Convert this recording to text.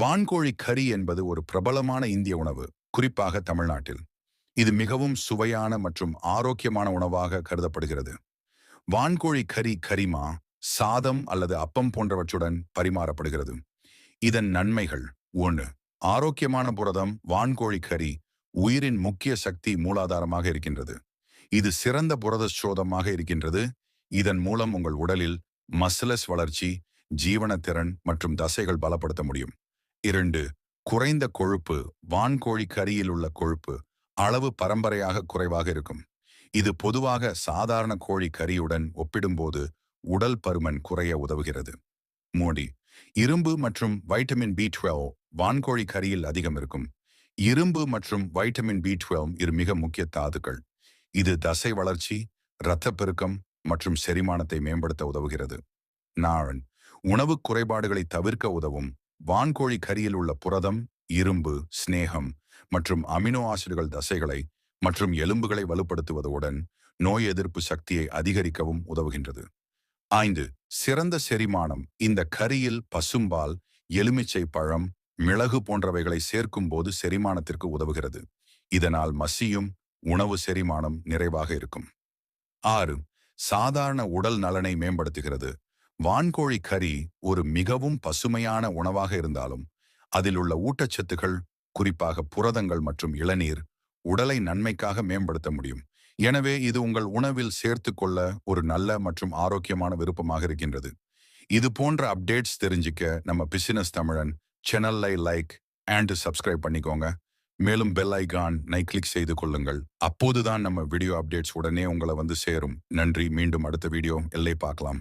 வான்கோழி கறி என்பது ஒரு பிரபலமான இந்திய உணவு குறிப்பாக தமிழ்நாட்டில். இது மிகவும் சுவையான மற்றும் ஆரோக்கியமான உணவாக கருதப்படுகிறது. வான்கோழி கறி கரிமா சாதம் அல்லது அப்பம் போன்றவற்றுடன் பரிமாறப்படுகிறது. இதன் நன்மைகள் ஒன்று ஆரோக்கியமான புரதம் வான்கோழி கறி உயிரின் முக்கிய சக்தி மூலாதாரமாக இருக்கின்றது. இது சிறந்த புரத சோதமாக இருக்கின்றது. இதன் மூலம் உங்கள் உடலில் மசிலஸ் வளர்ச்சி ஜீவனத்திறன் மற்றும் தசைகள் பலப்படுத்த முடியும். இரண்டு குறைந்த கொழுப்பு வான்கோழி கறியில் உள்ள கொழுப்பு அளவு பரம்பரையாக குறைவாக இருக்கும். இது பொதுவாக சாதாரண கோழி கறியுடன் ஒப்பிடும்போது உடல் பருமன் குறைய உதவுகிறது. மோடி இரும்பு மற்றும் வைட்டமின் பி டுவெல் வான்கோழி கறியில் அதிகம் இருக்கும். இரும்பு மற்றும் வைட்டமின் பி டுவெல் இரு மிக முக்கிய தாதுக்கள். இது தசை வளர்ச்சி இரத்தப்பெருக்கம் மற்றும் செரிமானத்தை மேம்படுத்த உதவுகிறது. நாழன் உணவு குறைபாடுகளை தவிர்க்க உதவும் வான்கோழி கரியில் உள்ள புரதம் இரும்பு சிநேகம் மற்றும் அமினோ ஆசிடுகள் தசைகளை மற்றும் எலும்புகளை வலுப்படுத்துவதுடன் நோய் எதிர்ப்பு சக்தியை அதிகரிக்கவும் உதவுகின்றது. ஐந்து சிறந்த செரிமானம். இந்த கரியில் பசும்பால் எலுமிச்சை பழம் மிளகு போன்றவைகளை சேர்க்கும் போது செரிமானத்திற்கு உதவுகிறது. இதனால் மசியும் உணவு செரிமானம் நிறைவாக இருக்கும். ஆறு சாதாரண உடல் நலனை மேம்படுத்துகிறது. வான்கோழி கறி ஒரு மிகவும் பசுமையான உணவாக இருந்தாலும் அதில் உள்ள ஊட்டச்சத்துகள் குறிப்பாக புரதங்கள் மற்றும் இளநீர் உடலை நன்மைக்காக மேம்படுத்த முடியும். எனவே இது உங்கள் உணவில் சேர்த்து கொள்ள ஒரு நல்ல மற்றும் ஆரோக்கியமான விருப்பமாக இருக்கின்றது. இது போன்ற அப்டேட்ஸ் தெரிஞ்சிக்க நம்ம பிசினஸ் தமிழன் சேனலை லைக் அண்ட் சப்ஸ்கிரைப் பண்ணிக்கோங்க. மேலும் பெல் ஐகான் நை கிளிக் செய்து கொள்ளுங்கள். அப்போதுதான் நம்ம வீடியோ அப்டேட்ஸ் உடனே உங்களை வந்து சேரும். நன்றி. மீண்டும் அடுத்த வீடியோ எல்லை பார்க்கலாம்.